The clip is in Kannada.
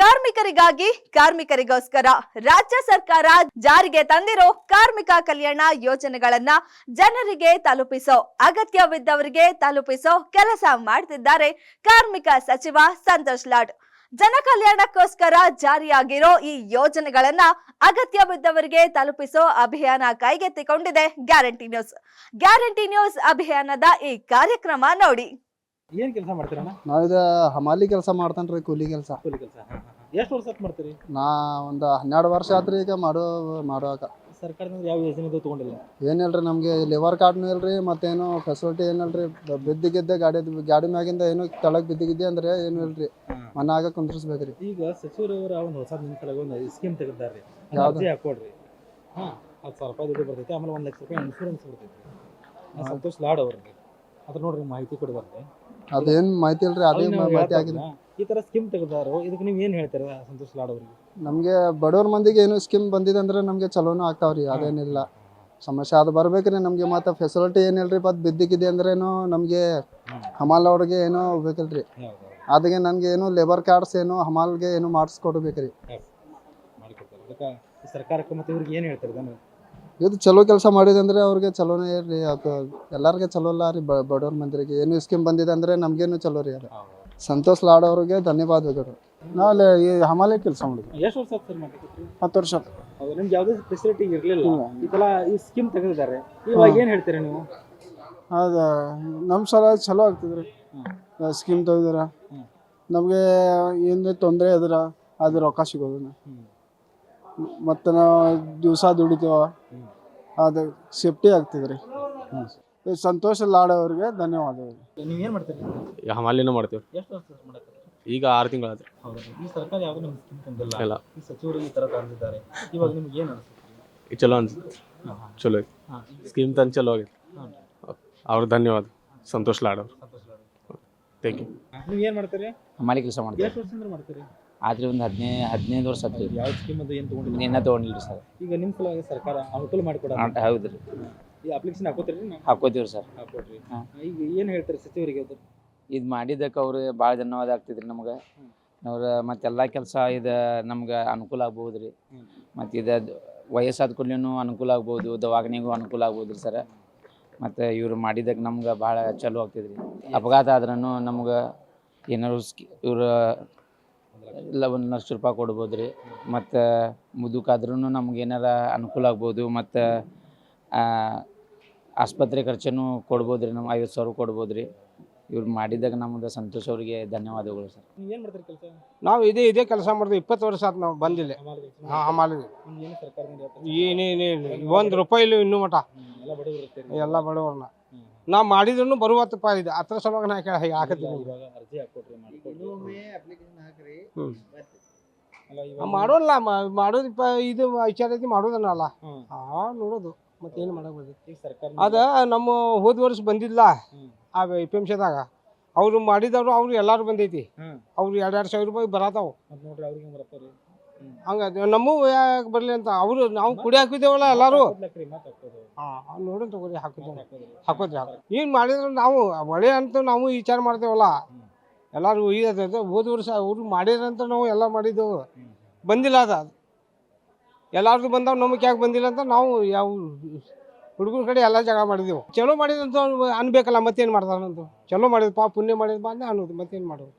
ಕಾರ್ಮಿಕರಿಗಾಗಿ, ಕಾರ್ಮಿಕರಿಗೋಸ್ಕರ ರಾಜ್ಯ ಸರ್ಕಾರ ಜಾರಿಗೆ ತಂದಿರೋ ಕಾರ್ಮಿಕ ಕಲ್ಯಾಣ ಯೋಜನೆಗಳನ್ನ ಜನರಿಗೆ ತಲುಪಿಸೋ, ಅಗತ್ಯವಿದ್ದವರಿಗೆ ತಲುಪಿಸೋ ಕೆಲಸ ಮಾಡ್ತಿದ್ದಾರೆ ಕಾರ್ಮಿಕ ಸಚಿವ ಸಂತೋಷ್ ಲಾಡ್. ಜನ ಕಲ್ಯಾಣಕ್ಕೋಸ್ಕರ ಜಾರಿಯಾಗಿರೋ ಈ ಯೋಜನೆಗಳನ್ನ ಅಗತ್ಯವಿದ್ದವರಿಗೆ ತಲುಪಿಸೋ ಅಭಿಯಾನ ಕೈಗೆತ್ತಿಕೊಂಡಿದೆ ಗ್ಯಾರಂಟಿ ನ್ಯೂಸ್. ಗ್ಯಾರಂಟಿ ನ್ಯೂಸ್ ಅಭಿಯಾನದ ಈ ಕಾರ್ಯಕ್ರಮ ನೋಡಿ. ಏನ್ ಕೆಲಸ ಮಾಡ್ತೀರಣ್ಣ ನಾವಿದ ಹಮಾಲಿ ಕೆಲಸ ಮಾಡ್ತಾನ್ರಿ ಕೂಲಿ ಕೆಲಸ. ಕೂಲಿ ಕೆಲಸ ಎಷ್ಟು ವರ್ಷ ಮಾಡ್ತೀರಿ? ನಾ ಒಂದು ಹನ್ನೆರಡು ವರ್ಷ ಆತ್ರಿ ಈಗ ಮಾಡೋ ಮಾಡುವಾಗ. ಸರ್ಕಾರದಿಂದ ಯಾವ ಯೋಜನೆ ತಗೊಂಡಿಲ್ಲ? ಏನಿಲ್ರಿ ನಮಗೆ ಲಿವರ್ ಕಾರ್ಡ್ನು ಇಲ್ರಿ ಮತ್ತೇನು ಫೆಸಿಲಿಟಿ ಏನಿಲ್ರಿ ಬಿದ್ದಿಗಿದ್ದೆ ಗಾಡಿ ಗಾಡಿ ಮ್ಯಾಗಿಂದ ಏನು ತೆಳಗ್ ಬಿದ್ದಿಗಿದ್ದೆ ಅಂದ್ರೆ ಏನು ಇಲ್ರಿ. ಮನಾಗ ಕುಂದ್ರಿಸ್ಬೇಕ್ರಿ. ಈಗ ಸಚಿವರವರ ಒಂದು ಹೊಸ ಕಡೆ ಒಂದು ಸ್ಕೀಮ್ ತೆಗೆದಾರ್ರಿ. ಯಾವ್ದು? ಅರ್ಜಿ ಹಾಕೊಡ್ರಿ. ಹಾ ಹತ್ತು ಸಾವಿರ ರೂಪಾಯಿ ದುಡ್ಡು ಬರ್ತೈತಿ ಆಮೇಲೆ ಒಂದು ಲಕ್ಷ ರೂಪಾಯಿ ಇನ್ಶೂರೆನ್ಸ್ ಬರ್ತೈತಿ. ಸಂತೋಷ್ ಲಾಡ್ ಅವ್ರಿಗೆ. ಅದ್ರ ನೋಡ್ರಿ ಮಾಹಿತಿ ಕೊಡಿದಾರೆ ಅದೇನ್ ಮಾಹಿತಿ ಇಲ್ರಿ ಅದೇ ಮಾಹಿತಿ ಆಗಿಲ್ಲ. ಈ ತರ ಸ್ಕೀಮ್ ತೆಗೆದಾರು ಇದಕ್ಕೆ ನೀವು ಏನ್ ಹೇಳ್ತೀರಾ ಸಂತೋಷ್ ಲಾಡ್ ಅವ್ರಿಗೆ? ನಮಗೆ ಬಡವ್ರ ಮಂದಿಗೆ ಏನು ಸ್ಕೀಮ್ ಬಂದಿದೆ ಅಂದ್ರೆ ನಮ್ಗೆ ಚಲೋನು ಆಗ್ತಾವ್ರಿ ಅದೇನಿಲ್ಲ. ಸಮಸ್ಯೆ ಅದು ಬರ್ಬೇಕ್ರಿ ನಮ್ಗೆ ಮತ್ತೆ ಫೆಸಿಲಿಟಿ ಏನಿಲ್ರಿ ಮತ್ತೆ ಬಿದ್ದಿಗಿದೆ ಅಂದ್ರೇನು ನಮ್ಗೆ ಹಮಾಲ್ ಅವ್ರಿಗೆ ಏನೋ ಬೇಕಲ್ರಿ. ಅದಕ್ಕೆ ನನ್ಗೆ ಏನು ಲೇಬರ್ ಕಾರ್ಡ್ಸ್ ಏನು ಹಮಾಲ್ಗೆ ಏನು ಮಾಡಿಸ್ಕೊಡ್ಬೇಕ್ರಿ ಮಾಡಿಕೊಡ್ತಾರೆ. ಅದಕ್ಕೆ ಸರ್ಕಾರಕ್ಕೆ ಮತ್ತೆ ಇವ್ರಿಗೆ ಏನ್ ಹೇಳ್ತಾರೆ ಇದನ್ನು ಇದು ಚಲೋ ಕೆಲಸ ಮಾಡಿದೆ ಅಂದರೆ ಅವ್ರಿಗೆ ಚಲೋನೇ ಇರಲಿ. ಅದು ಎಲ್ಲರಿಗೆ ಚಲೋ ಅಲ್ಲ ರೀ ಬಡವ್ರ ಮಂದಿರಿಗೆ. ಏನು ಸ್ಕೀಮ್ ಬಂದಿದೆ ಅಂದ್ರೆ ನಮಗೇನು ಚಲೋ ರೀ ಅದು. ಸಂತೋಷ್ ಲಾಡ್ ಅವ್ರಿಗೆ ಧನ್ಯವಾದಗಳು ನಾವು ಅಲ್ಲಿ ಈ ಹಮಾಲೆ ಕೆಲಸ ಮಾಡಿದ್ವಿ ಎಷ್ಟು ವರ್ಷ ಸರ್ ಹತ್ತು ವರ್ಷ. ಹೌದು ನಿಮ್ಗೆ ಯಾವುದೇ ಫೆಸಿಲಿಟಿ ಇರಲಿಲ್ಲ. ಈ ಸಲ ಈ ಸ್ಕೀಮ್ ತೆಗೆದಿದ್ದಾರೆ. ಇವಾಗ ಏನು ಹೇಳ್ತೀರಿ ನೀವು? ಅದು ನಮ್ಮ ಸಲ ಚಲೋ ಆಗ್ತದ್ರಿ ಸ್ಕೀಮ್ ತೆಗೆದಿರ. ನಮಗೆ ಏನೇ ತೊಂದರೆ ಅದ್ರ ಅದು ರೊಕ್ಕ ಸಿಗೋದು ಹ್ಮ್. ಮತ್ತು ನಾವು ದಿವಸ ದುಡಿತೇವ. ಅದು ಸೇಫ್ಟಿ ಆಗ್ತಿದ್ರಿ ಹ್ಞೂ ಸಂತೋಷ ಲಾಡೋರಿಗೆ ಧನ್ಯವಾದ ಧನ್ಯವಾದಗಳು. ಮಾಡ್ತೇವೆ ಏನ್ ಮಾಡ್ತೀರಿ? ಈಗ ಹಮಾಲಿನೂ ಮಾಡ್ತೀವಿ. ಎಷ್ಟು ವರ್ಷ ಮಾಡಕ್ಕೆ ಈಗ ಆರು ತಿಂಗಳಾದ್ರೆ ಹೌದು ಈ ಸರ್ಕಾರ ಯಾವ್ದು ನಿಮ್ಗೆ ಸ್ಕೀಮ್ ತಂದಿಲ್ಲ. ಇಲ್ಲ. ಈ ಸಚಿವರು ಈ ತರ ತಂದಿದ್ದಾರೆ. ಇವಾಗ ನಿಮ್ಗೆ ಏನ್ ಅನಿಸುತ್ತೆ? ಚಲೋ ಅನ್ಸುತ್ತೆ ಚಲೋ ಐತಿ. ಸ್ಕೀಮ್ ತಂದು ಚಲೋ ಆಗೈತಿ. ಅವ್ರು ಧನ್ಯವಾದ. ಸಂತೋಷ್ ಲಾಡ್ ಅವ್ರು ಥ್ಯಾಂಕ್ ಯು ನೀವು ಏನು ಮಾಡ್ತೀರಿ? ಹಮಾಲಿ ಕೆಲಸ ಮಾಡ್ತೀವಿ. ಎಷ್ಟು ವರ್ಷದಿಂದ ಮಾಡ್ತೀರಿ? ಆದ್ರೆ ಒಂದು ಹದಿನೈದು ಹದಿನೈದು ವರ್ಷ ಆತ್ರಿ ಯಾವ ಸ್ಕೀಮ್ ಅದು ಏನು ತೊಗೊಂಡಿಲ್ಲ? ಇನ್ನೂ ತೊಗೊಂಡಿಲ್ಲ ಸರ್. ಈಗ ನಿಮ್ಮ ಸಲುವಾಗಿ ಸರ್ಕಾರ ಅನುಕೂಲ ಮಾಡಿಕೊಡ ಹೌದು ರೀ ಈ ಅಪ್ಲಿಕೇಶನ್ ಹಾಕೋತೀರಿ ನಾವು ಹಾಕೋತೀವಿ ಸರ್. ಹಾಕೊಡ್ರಿ ಹಾಂ. ಈಗ ಏನು ಹೇಳ್ತಾರೆ ಸಚಿವರಿಗೆ ಅದು? ಇದು ಮಾಡಿದ್ದಕ್ಕೆ ಅವರು ಭಾಳ ಧನ್ಯವಾದ ಆಗ್ತಿದ್ರಿ ನಮ್ಗೆ. ಅವ್ರ ಮತ್ತೆಲ್ಲ ಕೆಲಸ ಇದು ನಮ್ಗೆ ಅನುಕೂಲ ಆಗ್ಬೋದು ರೀ. ಮತ್ತು ಇದು ವಯಸ್ಸಾದ ಕೂಡಲೂ ಅನುಕೂಲ ಆಗ್ಬೋದು ದವಾಖಾನೆಗೂ ಅನುಕೂಲ ಆಗ್ಬೋದು ರೀ ಸರ್. ಮತ್ತು ಇವರು ಮಾಡಿದ್ದಕ್ಕೆ ನಮ್ಗೆ ಭಾಳ ಚಲೋ ಆಗ್ತಿದ್ರಿ ಅಪಘಾತ ಆದ್ರೂ ನಮ್ಗೆ ಏನಾದ್ರು ಸ್ಕಿ ಇವ್ರು ಇಲ್ಲ ಒಂದು ಲಕ್ಷ ರೂಪಾಯಿ ಕೊಡ್ಬೋದು ರೀ. ಮತ್ತು ಮುದುಕಾದ್ರೂ ನಮ್ಗೆ ಏನಾರ ಅನುಕೂಲ ಆಗ್ಬೋದು. ಮತ್ತು ಆಸ್ಪತ್ರೆ ಖರ್ಚನ್ನು ಕೊಡ್ಬೋದು ರೀ. ನಮ್ಮ ಐವತ್ತು ಸಾವಿರ ಕೊಡ್ಬೋದು ರೀ. ಇವ್ರು ಮಾಡಿದಾಗ ನಮ್ದು ಸಂತೋಷ ಅವರಿಗೆ ಧನ್ಯವಾದಗಳು ಸರ್. ಏನು ಕೆಲಸ? ನಾವು ಇದೇ ಇದೇ ಕೆಲಸ ಮಾಡಿದ್ವಿ ಇಪ್ಪತ್ತು ವರ್ಷ ಆಯ್ತು ನಾವು ಬಂದಿಲ್ಲ. ಏನು ಸರ್ಕಾರದಿಂದ? ಏನೇನು ಒಂದು ರೂಪಾಯಿ ಇಲ್ಲ ಇನ್ನೂ ಮಠ. ಎಲ್ಲ ಬಡವರು ನಾವು ಎಲ್ಲ ಬಡವ್ರನ್ನ. ಹ್ಮ್. ನಾ ಮಾಡಿದ್ರು ಬರುವತ್ತಪ್ಪ ರೂಪಾಯಿ ಇದೆ. ಹತ್ರ ಸಲುವಾಗಿ ನಾ ಕೇಳ ಹಾಕತ್ತೀನಿ ಅರ್ಜಿ ಹಾಕೊಟ್ರಿ ಮಾಡ್ಕೊಟ್ರಿ. ಮಾಡೋಲ್ಲ ಮಾಡೋದು ಇಪ್ಪ ಇದು ವಿಚಾರ ಐತಿ ಮಾಡೋದನ್ನಲ್ಲ ಹಾ ನೋಡೋದು. ಮತ್ತೇನು ಬರ್ತೈತಿ ಅದ ನಮ್ಮ ಹೋದ ವರ್ಷ ಬಂದಿಲ್ಲ. ಆ ಪಿ ಸಿದಾಗ ಅವ್ರು ಮಾಡಿದವ್ರು ಅವ್ರು ಎಲ್ಲಾರು ಬಂದೈತಿ. ಅವ್ರು ಎರಡು ಎರಡು ಸಾವಿರ ರೂಪಾಯಿ ಬರತಾವು. ಹಂಗ ನಮ್ಮೂ ಯಾಕೆ ಬರಲಿ ಅಂತ ಅವರು ನಾವು ಕುಡಿ ಹಾಕಿದ್ದೇವಲ್ಲ ಎಲ್ಲಾರು. ನೋಡೋಣ ತಗೋರಿ ಹಾಕಿದ್ದೇವೆ. ಹಾಕೋದ್ರಿ. ಹಾಕೋದ್ರಿ ಹಾಕಿ ಏನು ಮಾಡಿದ್ರು ನಾವು ಒಳ್ಳೆ ಅಂತ ನಾವು ವಿಚಾರ ಮಾಡ್ತೇವಲ್ಲ. ಹ್ಮ್. ಎಲ್ಲರೂ ಇದು ಹೋದ ವರ್ಷ ಅವ್ರು ಮಾಡಿದ್ರಂತ ನಾವು ಎಲ್ಲ ಮಾಡಿದ್ದೆವು. ಬಂದಿಲ್ಲ ಅದ ಎಲ್ಲಾರ್ದು ಬಂದಾವ, ನಮಗೆ ಯಾಕೆ ಬಂದಿಲ್ಲ ಅಂತ ನಾವು ಯಾವ ಹುಡುಗರ ಕಡೆ ಎಲ್ಲ ಜಾಗ ಮಾಡಿದೆವು ಚಲೋ ಮಾಡಿದಂತ ಅನ್ಬೇಕಲ್ಲ ಮತ್ತೇನು ಮಾಡ್ತಾರಂತ ಚಲೋ ಮಾಡಿದ್ಪಾ ಪುಣ್ಯ ಮಾಡಿದ್ಪಾ ಅಂತ ಅನ್ನೋದು ಮತ್ತೇನು ಮಾಡೋದು